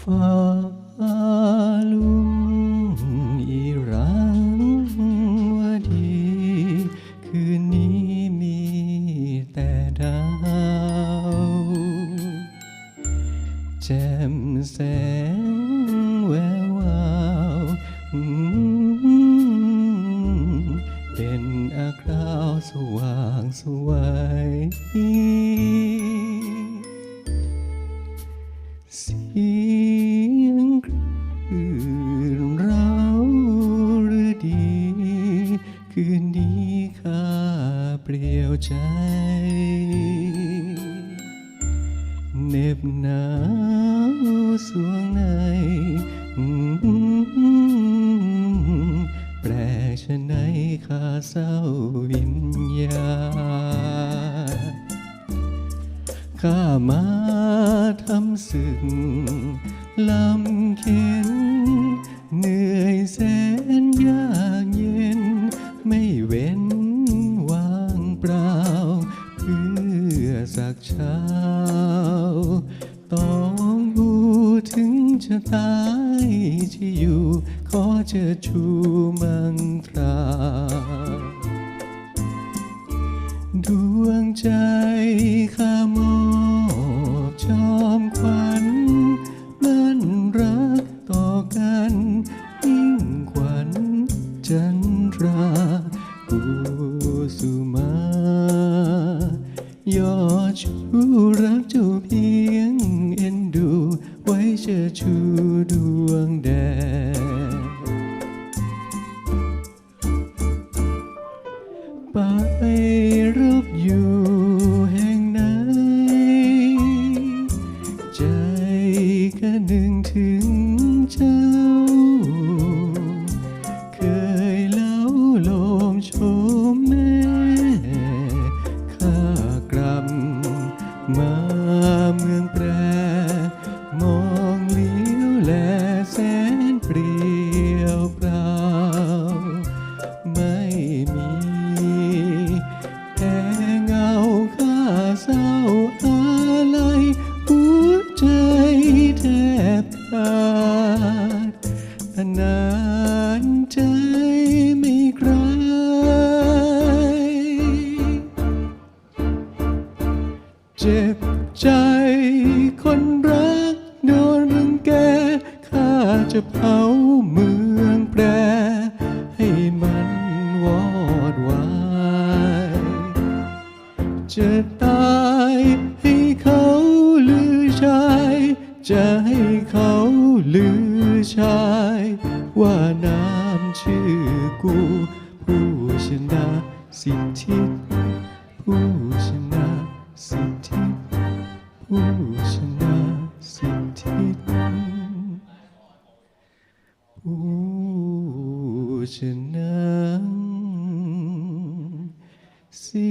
ฟ้าลุงอีรังวดี คืนนี้มีแต่ดาว แจ่มแสงแวววาวเป็นอาคราวสว่างสวยสี้ข้าเปลี่ยวใจเหน็บหนาวสวงในแปลชะไหนข้าเศร้าวิญญาข้ามาทำศึกลำเข็นเหนื่อยแสนยา จะตายที่อยู่ ขอเชิดชูมังตรา ดวงใจข้ามอบชอมขวัญมันรักต่อกันยิ่งขวัญจันทรากุสุมายอดชู ไปาดอนานใจไม่คลเจ็บใจคนรักโดนรังแกข้าจะเผาเมืองแปรให้มันวอ จะให้เขาลือชาย ว่าน้ำชื่อกู ผู้ชนะสิทธิผู้ชนะสิทธิผู้ชนะสิทธิผู้ชนะสิ